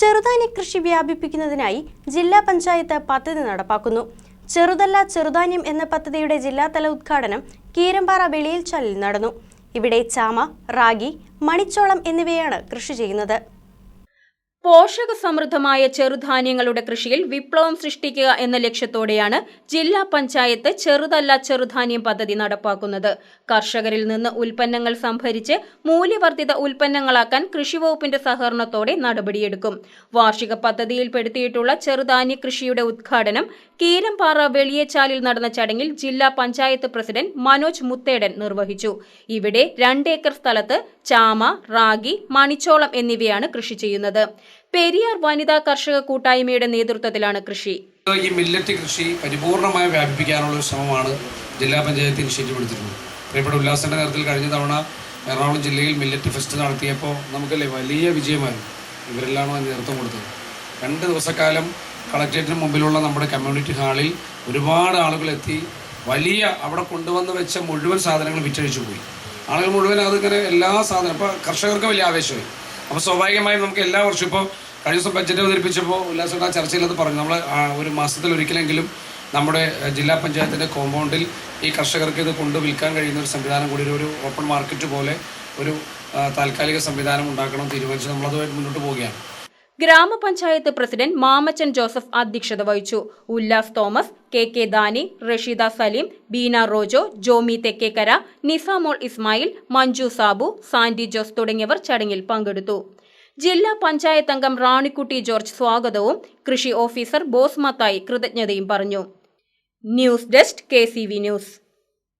ചെറുധാന്യ കൃഷി വ്യാപിപ്പിക്കുന്നതിനായി ജില്ലാ പഞ്ചായത്ത് പദ്ധതി നടപ്പാക്കുന്നു. ചെറുതല്ല ചെറുധാന്യം എന്ന പദ്ധതിയുടെ ജില്ലാതല ഉദ്ഘാടനം കീരമ്പാറ വെളിയിൽ ചല്ലിൽ നടന്നു. ഇവിടെ ചാമ റാഗി മണിച്ചോളം എന്നിവയാണ് കൃഷി ചെയ്യുന്നത്. പോഷക സമൃദ്ധമായ ചെറുധാന്യങ്ങളുടെ കൃഷിയിൽ വിപ്ലവം സൃഷ്ടിക്കുക എന്ന ലക്ഷ്യത്തോടെയാണ് ജില്ലാ പഞ്ചായത്ത് ചെറുതല്ല ചെറുധാന്യം പദ്ധതി നടപ്പാക്കുന്നത്. കർഷകരിൽ നിന്ന് ഉൽപ്പന്നങ്ങൾ സംഭരിച്ച് മൂല്യവർദ്ധിത ഉൽപ്പന്നങ്ങളാക്കാൻ കൃഷിവകുപ്പിന്റെ സഹകരണത്തോടെ നടപടിയെടുക്കും. വാർഷിക പദ്ധതിയിൽപ്പെടുത്തിയിട്ടുള്ള ചെറുധാന്യ കൃഷിയുടെ ഉദ്ഘാടനം കീരമ്പാറ വെളിയച്ചാലിൽ നടന്ന ചടങ്ങിൽ ജില്ലാ പഞ്ചായത്ത് പ്രസിഡന്റ് മനോജ് മുത്തേടൻ നിർവഹിച്ചു. ഇവിടെ രണ്ടേക്കർ സ്ഥലത്ത് ചാമ റാഗി മണിച്ചോളം എന്നിവയാണ് കൃഷി ചെയ്യുന്നത്. പെരിയാർ വനിതാ കർഷക കൂട്ടായ്മയുടെ നേതൃത്വത്തിലാണ് കൃഷി. ഈ മില്ലറ്റ് കൃഷി പരിപൂർണമായി വ്യാപിപ്പിക്കാനുള്ള ശ്രമമാണ് ജില്ലാ പഞ്ചായത്ത് ഇനിഷ്യേറ്റീവ് എടുത്തിരുന്നത് പ്രിയപ്പെട്ട ഉല്ലാസന്റെ നേതൃത്വത്തിൽ കഴിഞ്ഞ തവണ എറണാകുളം ജില്ലയിൽ മില്ലറ്റ് ഫെസ്റ്റ് നടത്തിയപ്പോൾ നമുക്കല്ലേ വലിയ വിജയമായിരുന്നു. ഇവരെല്ലാമാണ് നേതൃത്വം കൊടുത്തത്. രണ്ട് ദിവസക്കാലം കളക്ട്രേറ്റിന് മുമ്പിലുള്ള നമ്മുടെ കമ്മ്യൂണിറ്റി ഹാളിൽ ഒരുപാട് ആളുകൾ എത്തി വലിയ അവിടെ കൊണ്ടുവന്ന് വെച്ച മുഴുവൻ സാധനങ്ങൾ വിറ്റഴിച്ചു പോയി. ആളുകൾ മുഴുവൻ അതിങ്ങനെ എല്ലാ സാധനം ഇപ്പോൾ കർഷകർക്ക് വലിയ ആവേശമായി. അപ്പോൾ സ്വാഭാവികമായും നമുക്ക് എല്ലാ വർഷവും ഇപ്പോൾ കഴിഞ്ഞ ദിവസം ബഡ്ജറ്റ് അവതരിപ്പിച്ചപ്പോൾ ഉല്ലാസയുടെ ആ ചർച്ചയിൽ അത് പറഞ്ഞു നമ്മൾ ഒരു മാസത്തിൽ ഒരിക്കലെങ്കിലും നമ്മുടെ ജില്ലാ പഞ്ചായത്തിന്റെ കോമ്പൗണ്ടിൽ ഈ കർഷകർക്ക് ഇത് കൊണ്ട് വിൽക്കാൻ കഴിയുന്ന ഒരു സംവിധാനം കൂടി ഒരു- ഓപ്പൺ മാർക്കറ്റ് പോലെ ഒരു താൽക്കാലിക സംവിധാനം ഉണ്ടാക്കണം തീരുമാനിച്ച് നമ്മളതുമായിട്ട് മുന്നോട്ട് പോവുകയാണ്. ഗ്രാമപഞ്ചായത്ത് പ്രസിഡന്റ് മാമച്ചൻ ജോസഫ് അധ്യക്ഷത വഹിച്ചു. ഉല്ലാസ് തോമസ് കെ കെ ദാനി റഷീദ സലീം ബീന റോജോ ജോമി തെക്കേക്കര നിസാമോൾ ഇസ്മായിൽ മഞ്ജു സാബു സാൻഡി ജോസ് തുടങ്ങിയവർ ചടങ്ങിൽ പങ്കെടുത്തു. ജില്ലാ പഞ്ചായത്ത് അംഗം റാണിക്കുട്ടി ജോർജ് സ്വാഗതവും കൃഷി ഓഫീസർ ബോസ് മത്തായി കൃതജ്ഞതയും പറഞ്ഞു. News desk K news.